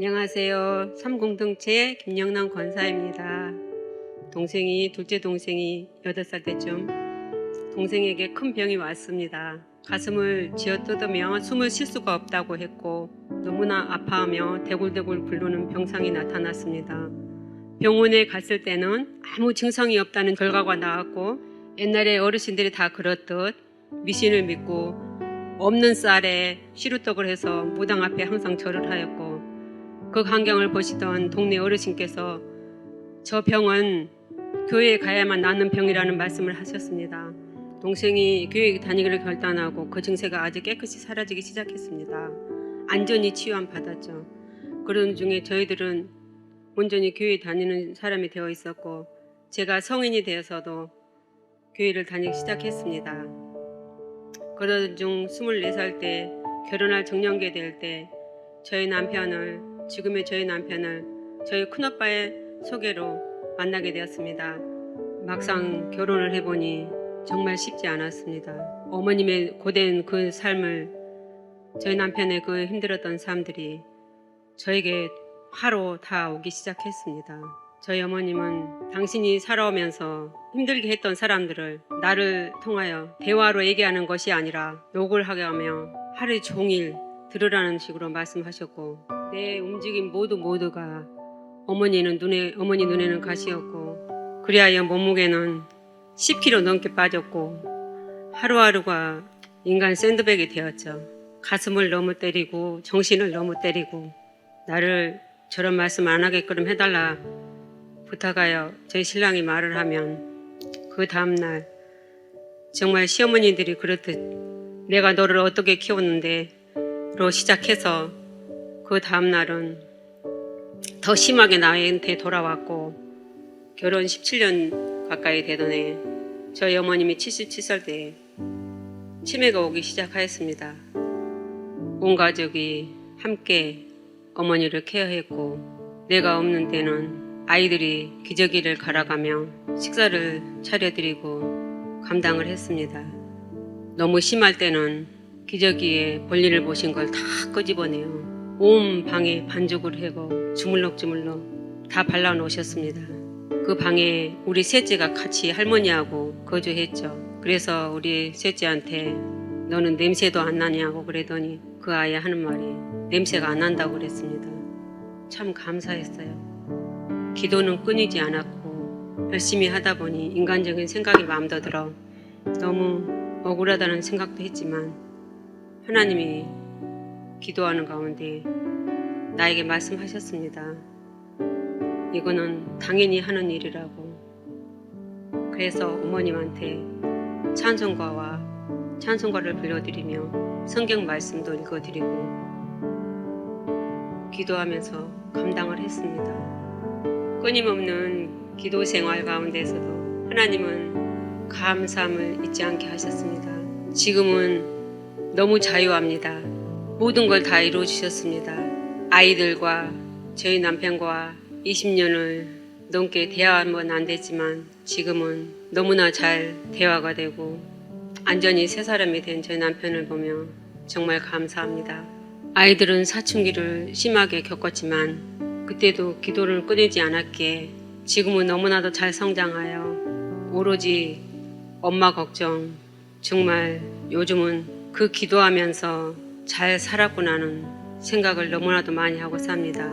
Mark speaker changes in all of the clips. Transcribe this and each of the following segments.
Speaker 1: 안녕하세요. 삼공동체 김영남 권사입니다. 동생이 둘째 동생이 8살 때쯤 동생에게 큰 병이 왔습니다. 가슴을 쥐어 뜯으며 숨을 쉴 수가 없다고 했고 너무나 아파하며 대굴대굴 굴르는 병상이 나타났습니다. 병원에 갔을 때는 아무 증상이 없다는 결과가 나왔고 옛날에 어르신들이 다 그렇듯 미신을 믿고 없는 쌀에 시루떡을 해서 무당 앞에 항상 절을 하였고 그 광경을 보시던 동네 어르신께서 저 병은 교회에 가야만 낫는 병이라는 말씀을 하셨습니다. 동생이 교회 다니기를 결단하고 그 증세가 아주 깨끗이 사라지기 시작했습니다. 안전히 치유함 받았죠. 그런 중에 저희들은 온전히 교회 다니는 사람이 되어 있었고 제가 성인이 되어서도 교회를 다니기 시작했습니다. 그러던 중 24살 때 결혼할 정년기 될 때 저희 남편을 지금의 저희 남편을 저희 큰오빠의 소개로 만나게 되었습니다. 막상 결혼을 해보니 정말 쉽지 않았습니다. 어머님의 고된 그 삶을 저희 남편의 그 힘들었던 삶들이 저에게 화로 다 오기 시작했습니다. 저희 어머님은 당신이 살아오면서 힘들게 했던 사람들을 나를 통하여 대화로 얘기하는 것이 아니라 욕을 하게 하며 하루 종일 들으라는 식으로 말씀하셨고 내 움직임 모두 모두가 어머니는 눈에 어머니 눈에는 가시였고 그리하여 몸무게는 10kg 넘게 빠졌고 하루하루가 인간 샌드백이 되었죠. 가슴을 너무 때리고 정신을 너무 때리고 나를 저런 말씀 안 하게끔 해달라 부탁하여 저희 신랑이 말을 하면 그 다음날 정말 시어머니들이 그렇듯 내가 너를 어떻게 키웠는데 로 시작해서 그 다음날은 더 심하게 나한테 돌아왔고 결혼 17년 가까이 되던 해 저희 어머님이 77살 때 치매가 오기 시작하였습니다. 온 가족이 함께 어머니를 케어했고 내가 없는 때는 아이들이 기저귀를 갈아가며 식사를 차려드리고 감당을 했습니다. 너무 심할 때는 기저귀에 볼일을 보신 걸 다 끄집어내요. 온 방에 반죽을 해고 주물럭주물럭 다 발라 놓으셨습니다. 그 방에 우리 셋째가 같이 할머니하고 거주했죠. 그래서 우리 셋째한테 너는 냄새도 안 나냐고 그랬더니 그 아이 하는 말이 냄새가 안 난다고 그랬습니다. 참 감사했어요. 기도는 끊이지 않았고 열심히 하다 보니 인간적인 생각이 마음도 들어 너무 억울하다는 생각도 했지만 하나님이 기도하는 가운데 나에게 말씀하셨습니다. 이거는 당연히 하는 일이라고. 그래서 어머님한테 찬송가와 찬송가를 불러드리며 성경 말씀도 읽어드리고 기도하면서 감당을 했습니다. 끊임없는 기도 생활 가운데서도 하나님은 감사함을 잊지 않게 하셨습니다. 지금은 너무 자유합니다. 모든 걸 다 이루어 주셨습니다. 아이들과 저희 남편과 20년을 넘게 대화하면 안 되지만 지금은 너무나 잘 대화가 되고 안전히 새 사람이 된 저희 남편을 보며 정말 감사합니다. 아이들은 사춘기를 심하게 겪었지만 그때도 기도를 끊이지 않았기에 지금은 너무나도 잘 성장하여 오로지 엄마 걱정 정말 요즘은 그 기도하면서 잘 살았구나는 생각을 너무나도 많이 하고 삽니다.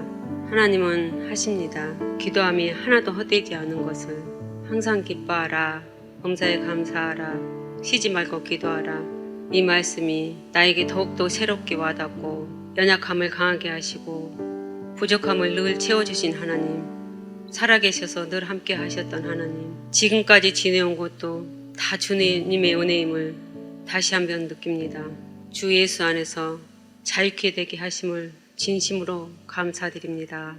Speaker 1: 하나님은 하십니다. 기도함이 하나도 헛되지 않은 것을 항상 기뻐하라. 범사에 감사하라. 쉬지 말고 기도하라. 이 말씀이 나에게 더욱더 새롭게 와닿고 연약함을 강하게 하시고 부족함을 늘 채워주신 하나님 살아계셔서 늘 함께 하셨던 하나님 지금까지 지내온 것도 다 주님의 은혜임을 다시 한번 느낍니다. 주 예수 안에서 자유케 되게 하심을 진심으로 감사드립니다.